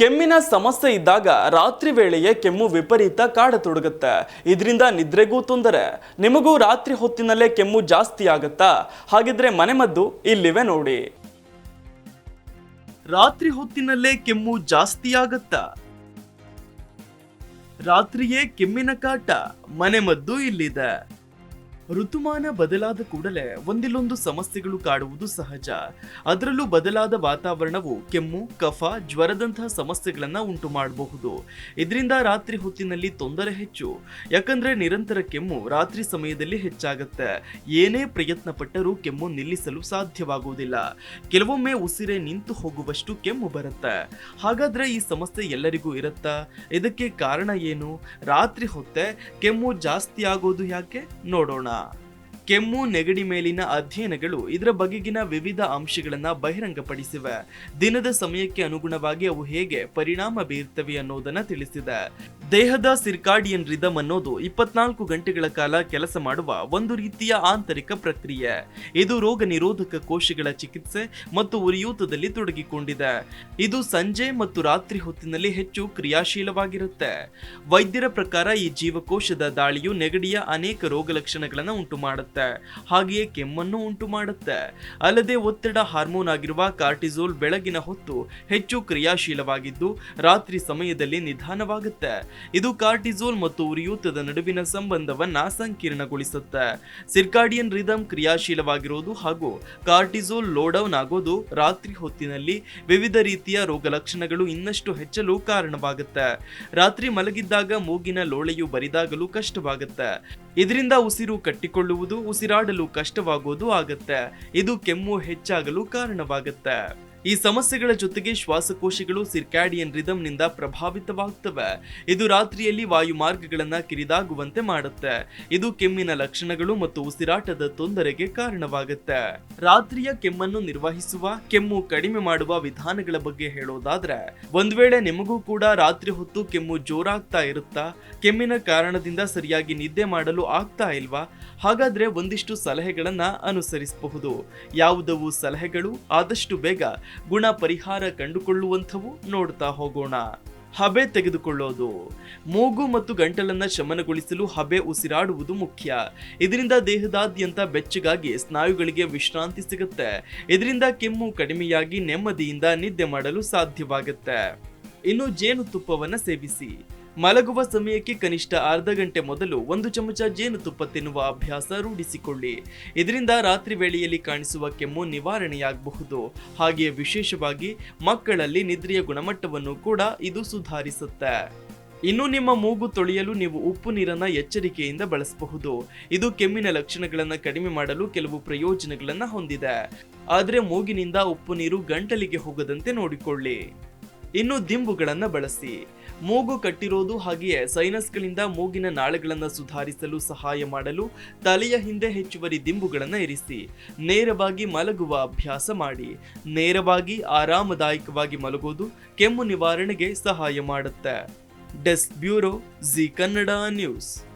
ಕೆಮ್ಮಿನ ಸಮಸ್ಯೆ ಇದ್ದಾಗ ರಾತ್ರಿ ವೇಳೆಯೇ ಕೆಮ್ಮು ವಿಪರೀತ ಕಾಡತೊಡಗುತ್ತೆ. ಇದರಿಂದ ನಿದ್ರೆಗೂ ತೊಂದರೆ. ನಿಮಗೂ ರಾತ್ರಿ ಹೊತ್ತಿನಲ್ಲೇ ಕೆಮ್ಮು ಜಾಸ್ತಿ ಆಗುತ್ತಾ? ಹಾಗಿದ್ರೆ ಮನೆಮದ್ದು ಇಲ್ಲಿವೆ ನೋಡಿ. ರಾತ್ರಿ ಹೊತ್ತಿನಲ್ಲೇ ಕೆಮ್ಮು ಜಾಸ್ತಿ ಆಗತ್ತಾ? ರಾತ್ರಿಯೇ ಕೆಮ್ಮಿನ ಕಾಟ ಮನೆಮದ್ದು ಇಲ್ಲಿದೆ. ಋತುಮಾನ ಬದಲಾದ ಕೂಡಲೇ ಒಂದಿಲ್ಲೊಂದು ಸಮಸ್ಯೆಗಳು ಕಾಡುವುದು ಸಹಜ. ಅದರಲ್ಲೂ ಬದಲಾದ ವಾತಾವರಣವು ಕೆಮ್ಮು, ಕಫ, ಜ್ವರದಂತಹ ಸಮಸ್ಯೆಗಳನ್ನು ಉಂಟು ಮಾಡಬಹುದು. ಇದರಿಂದ ರಾತ್ರಿ ಹೊತ್ತಿನಲ್ಲಿ ತೊಂದರೆ ಹೆಚ್ಚು. ಯಾಕಂದ್ರೆ ನಿರಂತರ ಕೆಮ್ಮು ರಾತ್ರಿ ಸಮಯದಲ್ಲಿ ಹೆಚ್ಚಾಗುತ್ತೆ. ಏನೇ ಪ್ರಯತ್ನ ಪಟ್ಟರೂ ಕೆಮ್ಮು ನಿಲ್ಲಿಸಲು ಸಾಧ್ಯವಾಗುವುದಿಲ್ಲ. ಕೆಲವೊಮ್ಮೆ ಉಸಿರೆ ನಿಂತು ಹೋಗುವಷ್ಟು ಕೆಮ್ಮು ಬರುತ್ತೆ. ಹಾಗಾದ್ರೆ ಈ ಸಮಸ್ಯೆ ಎಲ್ಲರಿಗೂ ಇರುತ್ತಾ? ಇದಕ್ಕೆ ಕಾರಣ ಏನು? ರಾತ್ರಿ ಹೊತ್ತೆ ಕೆಮ್ಮು ಜಾಸ್ತಿ ಆಗೋದು ಯಾಕೆ? ನೋಡೋಣ. ಕೆಮ್ಮು, ನೆಗಡಿ ಮೇಲಿನ ಅಧ್ಯಯನಗಳು ಇದರ ಬಗೆಗಿನ ವಿವಿಧ ಅಂಶಗಳನ್ನು ಬಹಿರಂಗಪಡಿಸಿವೆ. ದಿನದ ಸಮಯಕ್ಕೆ ಅನುಗುಣವಾಗಿ ಅವು ಹೇಗೆ ಪರಿಣಾಮ ಬೀರ್ತವೆ ಅನ್ನೋದನ್ನು ತಿಳಿಸಿದೆ. ದೇಹದ ಸಿರ್ಕಾಡಿಯನ್ ರಿದಮ್ ಅನ್ನೋದು ಇಪ್ಪತ್ನಾಲ್ಕು ಗಂಟೆಗಳ ಕಾಲ ಕೆಲಸ ಮಾಡುವ ಒಂದು ರೀತಿಯ ಆಂತರಿಕ ಪ್ರಕ್ರಿಯೆ. ಇದು ರೋಗ ನಿರೋಧಕ ಕೋಶಗಳ ಚಿಕಿತ್ಸೆ ಮತ್ತು ಉರಿಯೂತದಲ್ಲಿ ತೊಡಗಿಕೊಂಡಿದೆ. ಇದು ಸಂಜೆ ಮತ್ತು ರಾತ್ರಿ ಹೊತ್ತಿನಲ್ಲಿ ಹೆಚ್ಚು ಕ್ರಿಯಾಶೀಲವಾಗಿರುತ್ತೆ. ವೈದ್ಯರ ಪ್ರಕಾರ ಈ ಜೀವಕೋಶದ ದಾಳಿಯು ನೆಗಡಿಯ ಅನೇಕ ರೋಗ ಲಕ್ಷಣಗಳನ್ನು ಉಂಟು ಮಾಡುತ್ತೆ ಹಾಗೆಯೇ ಕೆಮ್ಮನ್ನು ಉಂಟು ಮಾಡುತ್ತೆ ಅಲ್ಲದೆ ಒತ್ತಡ ಹಾರ್ಮೋನ್ ಆಗಿರುವ ಕಾರ್ಟಿಸೋಲ್ ಬೆಳಗಿನ ಹೊತ್ತು ಹೆಚ್ಚು ಕ್ರಿಯಾಶೀಲವಾಗಿದ್ದು, ರಾತ್ರಿ ಸಮಯದಲ್ಲಿ ನಿಧಾನವಾಗುತ್ತೆ. ಇದು ಕಾರ್ಟಿಸೋಲ್ ಮತ್ತು ಉರಿಯೂತದ ನಡುವಿನ ಸಂಬಂಧವನ್ನ ಸಂಕೀರ್ಣಗೊಳಿಸುತ್ತೆ. ಸಿರ್ಕಾಡಿಯನ್ ರಿದಮ್ ಕ್ರಿಯಾಶೀಲವಾಗಿರೋದು ಹಾಗೂ ಕಾರ್ಟಿಸೋಲ್ ಲೋಡೌನ್ ಆಗೋದು ರಾತ್ರಿ ಹೊತ್ತಿನಲ್ಲಿ ವಿವಿಧ ರೀತಿಯ ರೋಗ ಲಕ್ಷಣಗಳು ಇನ್ನಷ್ಟು ಹೆಚ್ಚಲು ಕಾರಣವಾಗುತ್ತೆ. ರಾತ್ರಿ ಮಲಗಿದ್ದಾಗ ಮೂಗಿನ ಲೋಳೆಯು ಬರಿದಾಗಲು ಕಷ್ಟವಾಗುತ್ತೆ. ಇದರಿಂದ ಉಸಿರು ಕಟ್ಟಿಕೊಳ್ಳುವುದು, ಉಸಿರಾಡಲು ಕಷ್ಟವಾಗುವುದು ಆಗುತ್ತೆ. ಇದು ಕೆಮ್ಮು ಹೆಚ್ಚಾಗಲು ಕಾರಣವಾಗುತ್ತೆ. ಈ ಸಮಸ್ಯೆಗಳ ಜೊತೆಗೆ ಶ್ವಾಸಕೋಶಗಳು ಸಿರ್ಕ್ಯಾಡಿಯನ್ ರಿದಮ್ನಿಂದ ಪ್ರಭಾವಿತವಾಗ್ತವೆ. ಇದು ರಾತ್ರಿಯಲ್ಲಿ ವಾಯು ಮಾರ್ಗಗಳನ್ನ ಕಿರಿದಾಗುವಂತೆ ಮಾಡುತ್ತೆ. ಇದು ಕೆಮ್ಮಿನ ಲಕ್ಷಣಗಳು ಮತ್ತು ಉಸಿರಾಟದ ತೊಂದರೆಗೆ ಕಾರಣವಾಗುತ್ತೆ. ರಾತ್ರಿಯ ಕೆಮ್ಮನ್ನು ನಿರ್ವಹಿಸುವ, ಕೆಮ್ಮು ಕಡಿಮೆ ಮಾಡುವ ವಿಧಾನಗಳ ಬಗ್ಗೆ ಹೇಳೋದಾದ್ರೆ, ಒಂದ್ ವೇಳೆ ನಿಮಗೂ ಕೂಡ ರಾತ್ರಿ ಹೊತ್ತು ಕೆಮ್ಮು ಜೋರಾಗ್ತಾ ಇರುತ್ತಾ, ಕೆಮ್ಮಿನ ಕಾರಣದಿಂದ ಸರಿಯಾಗಿ ನಿದ್ದೆ ಮಾಡಲು ಆಗ್ತಾ ಇಲ್ವಾ? ಹಾಗಾದ್ರೆ ಒಂದಿಷ್ಟು ಸಲಹೆಗಳನ್ನ ಅನುಸರಿಸಬಹುದು. ಯಾವುದವು ಸಲಹೆಗಳು? ಆದಷ್ಟು ಬೇಗ ಗುಣ ಪರಿಹಾರ ಕಂಡುಕೊಳ್ಳುವಂಥವು ನೋಡ್ತಾ ಹೋಗೋಣ. ಹಬೆ ತೆಗೆದುಕೊಳ್ಳೋದು. ಮೂಗು ಮತ್ತು ಗಂಟಲನ್ನ ಶಮನಗೊಳಿಸಲು ಹಬೆ ಉಸಿರಾಡುವುದು ಮುಖ್ಯ. ಇದರಿಂದ ದೇಹದಾದ್ಯಂತ ಬೆಚ್ಚಗಾಗಿ ಸ್ನಾಯುಗಳಿಗೆ ವಿಶ್ರಾಂತಿ ಸಿಗುತ್ತೆ. ಇದರಿಂದ ಕೆಮ್ಮು ಕಡಿಮೆಯಾಗಿ ನೆಮ್ಮದಿಯಿಂದ ನಿದ್ದೆ ಮಾಡಲು ಸಾಧ್ಯವಾಗುತ್ತೆ. ಇನ್ನು ಜೇನುತುಪ್ಪವನ್ನು ಸೇವಿಸಿ. ಮಲಗುವ ಸಮಯಕ್ಕೆ ಕನಿಷ್ಠ ಅರ್ಧ ಗಂಟೆ ಮೊದಲು ಒಂದು ಚಮಚ ಜೇನುತುಪ್ಪ ತಿನ್ನುವ ಅಭ್ಯಾಸ ರೂಢಿಸಿಕೊಳ್ಳಿ. ಇದರಿಂದ ರಾತ್ರಿ ವೇಳೆಯಲ್ಲಿ ಕಾಣಿಸುವ ಕೆಮ್ಮು ನಿವಾರಣೆಯಾಗಬಹುದು. ಹಾಗೆಯೇ ವಿಶೇಷವಾಗಿ ಮಕ್ಕಳಲ್ಲಿ ನಿದ್ರೆಯ ಗುಣಮಟ್ಟವನ್ನು ಕೂಡ ಇದು ಸುಧಾರಿಸುತ್ತೆ. ಇನ್ನು ನಿಮ್ಮ ಮೂಗು ತೊಳೆಯಲು ನೀವು ಉಪ್ಪು ನೀರನ್ನು ಎಚ್ಚರಿಕೆಯಿಂದ ಬಳಸಬಹುದು. ಇದು ಕೆಮ್ಮಿನ ಲಕ್ಷಣಗಳನ್ನು ಕಡಿಮೆ ಮಾಡಲು ಕೆಲವು ಪ್ರಯೋಜನಗಳನ್ನು ಹೊಂದಿದೆ. ಆದರೆ ಮೂಗಿನಿಂದ ಉಪ್ಪು ನೀರು ಗಂಟಲಿಗೆ ಹೋಗದಂತೆ ನೋಡಿಕೊಳ್ಳಿ. ಇನ್ನು ದಿಂಬುಗಳನ್ನ ಬಳಸಿ. ಮೂಗು ಕಟ್ಟಿರೋದು ಹಾಗೆಯೇ ಸೈನಸ್ಗಳಿಂದ ಮೂಗಿನ ನಾಳಗಳನ್ನು ಸುಧಾರಿಸಲು ಸಹಾಯ ಮಾಡಲು ತಲೆಯ ಹಿಂದೆ ಹೆಚ್ಚುವರಿ ದಿಂಬುಗಳನ್ನು ಇರಿಸಿ. ನೇರವಾಗಿ ಮಲಗುವ ಅಭ್ಯಾಸ ಮಾಡಿ. ನೇರವಾಗಿ ಆರಾಮದಾಯಕವಾಗಿ ಮಲಗೋದು ಕೆಮ್ಮು ನಿವಾರಣೆಗೆ ಸಹಾಯ ಮಾಡುತ್ತೆ. Desk bureau Zee Kannada news.